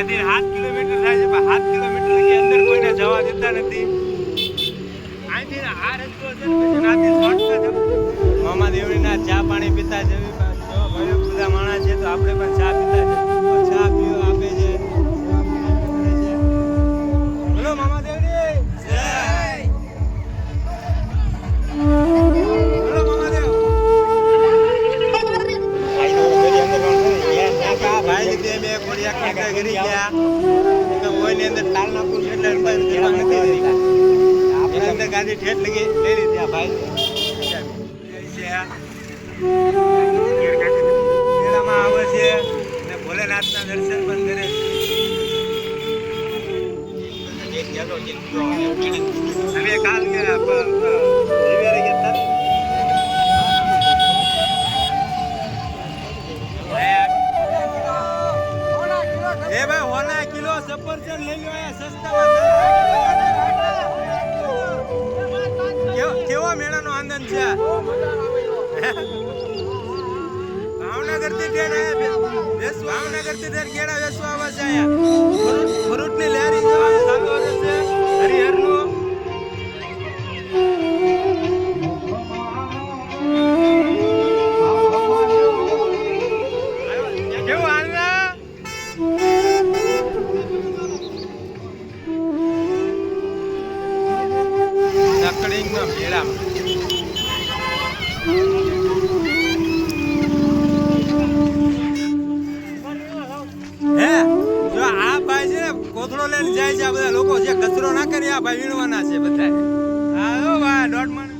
આથી સાત કિલોમીટર થાય છે, પણ સાત કિલોમીટર અંદર કોઈને જવા દેતા નથી. મામા દેવડીના ચા પાણી પીતા જવી બધા માણસ છે, તો આપણે પણ ચા પીતા નાખું છું એટલે અંદર જવા નથી દેતા. આપણે અંદર ગાડી ઠેઠ લગી લઈ લીધી આ ભાઈ. મેળામાં આવે છે અને ભોલેનાથના દર્શન પણ કરે છે. હવે કાલ કે કેવો મેળાનો આનંદ છે? ભાવનગરથી ભાવનગરથી ઘેરા વેસવા આવે છે ભાઈ વીણવાના છે બધા હા દોઢ મણ.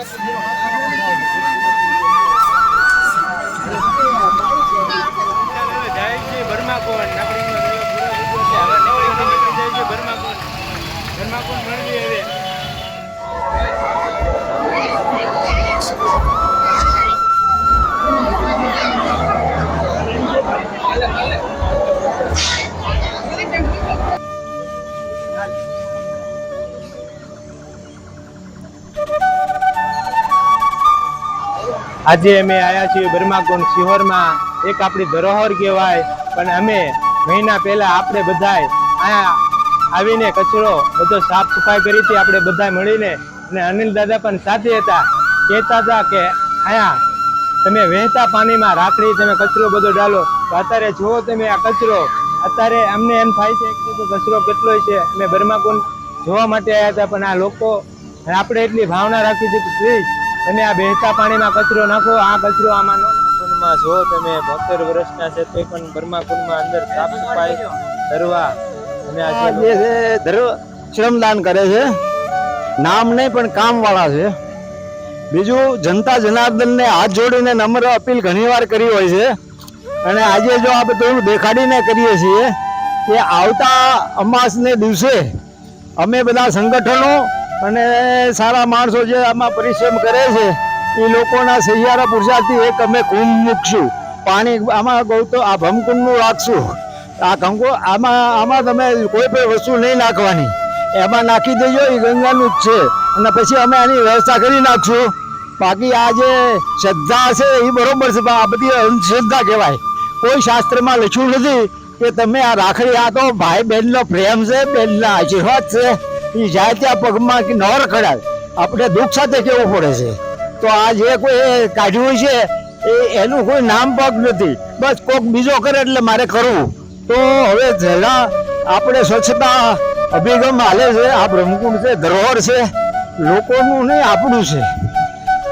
શ્રી બર્માકોણ બર્માકોણ મળવી આજે અમે આવ્યા છીએ બર્માકોણ શિહોરમાં. એક આપણી ધરોહર કહેવાય, પણ અમે મહિના પહેલા આપણે બધાય અહીંયા આવીને કચરો બધો સાફ સફાઈ કરી હતી, આપણે બધા મળીને. અને અનિલ દાદા પણ સાથે હતા. કહેતા હતા કે અહીંયા તમે વહેતા પાણીમાં રાખડી, તમે કચરો બધો ડાલો. તો અત્યારે જુઓ તમે આ કચરો. અત્યારે અમને એમ થાય છે કે કચરો કેટલો છે. અમે બર્માકુંડ જોવા માટે આવ્યા હતા, પણ આ લોકો આપણે એટલી ભાવના રાખી છે કે, પ્લીઝ તમે આ બેહતા પાણીમાં કચરો નાખો આ કચરો આમાં કુંડમાં જો તમે બોતેર વર્ષના છે તે પણ બર્માકુંડમાં અંદર સાફ સફાઈ ધરવા અને આ આજે જે છે ધરો શ્રમદાન કરે છે નામ નહીં પણ કામ વાળા છે. બીજું જનતા જનાર્દનને હાથ જોડીને નમ્ર અપીલ ઘણીવાર કરી હોય છે. અને આજે જો આ બધું દેખાડીને કરીએ છીએ કે આવતા અમાસને દિવસે અમે બધા સંગઠનો અને સારા માણસો જે આમાં પરિશ્રમ કરે છે, એ લોકોના સહિયારા પુરુષાર્થથી એક અમે કુંભ મૂકશું. પાણી, આમાં ગૌતો આ ભમકુંડનું રાખશું. આ કંકો આમાં આમાં તમે કોઈ પણ વસ્તુ નહીં નાખવાની. એમાં નાખી દેજો, એ ગંગાનું જ છે. અને પછી અમે આની વ્યવસ્થા કરી નાખશું. બાકી આ જે શ્રદ્ધા છે, એ બરોબર છે આ બધી અંધશ્રદ્ધા કહેવાય. કોઈ શાસ્ત્રમાં લખ્યું નથી કે તમે આ રાખડી, આ તો ભાઈ બહેનનો પ્રેમ છે, બહેનના આશીર્વાદ છે. એ જાય ત્યાં પગમાં કે ન રખડાય આપણે દુઃખ સાથે કેવું પડે છે? તો આ જે કોઈ કાઢ્યું છે, એ એનું કોઈ નામ પગ નથી. બસ કોક બીજો કરે એટલે મારે કરવું. તો હવે જરા આપણે સ્વચ્છતા અભિગમ હાલે છે. આ બ્રહ્મકુંડ છે, ધરોહર છે. લોકોનું નહીં આપણું છે.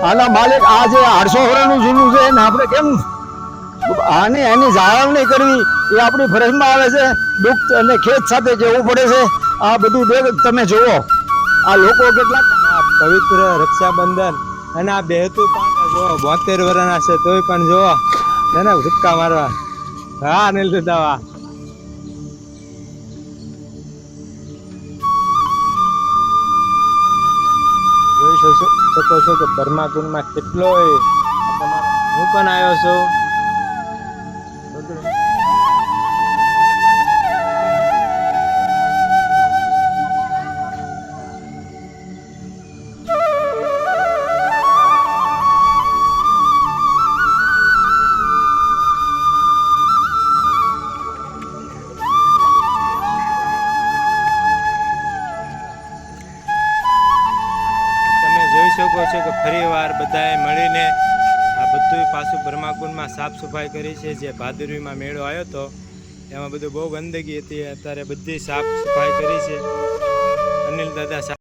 આના માલિક આ જે આઠસો વર્ષનું જૂનું છે, એને આપણે કેમ આને એની જાળવણી કરવી એ આપણી ફરજમાં આવે છે. દુઃખ અને ખેત સાથે કહેવું પડે છે? આ બધું બેગ તમે જુઓ આ લોકો કેટલા પવિત્ર રક્ષાબંધન. અને આ બેહતું પણ જુઓ બોતેર વર્ષના છે, તોય પણ જુઓ ને ભૂટકા મારવા. હા, અનિલ દુધાવા. જોઈ શકો છો કે પરમાકુંડમાં કેટલોય હું પણ આવ્યો છું. ફરીવાર બધાએ મળીને આ બધું પાછું બ્રહ્માકુંડમાં સાફ સફાઈ કરી છે, જે ભાદરવીમાં મેળો આવ્યો હતો એમાં બધું બહુ ગંદકી હતી. અત્યારે બધી સાફ સફાઈ કરી છે. અનિલ દાદા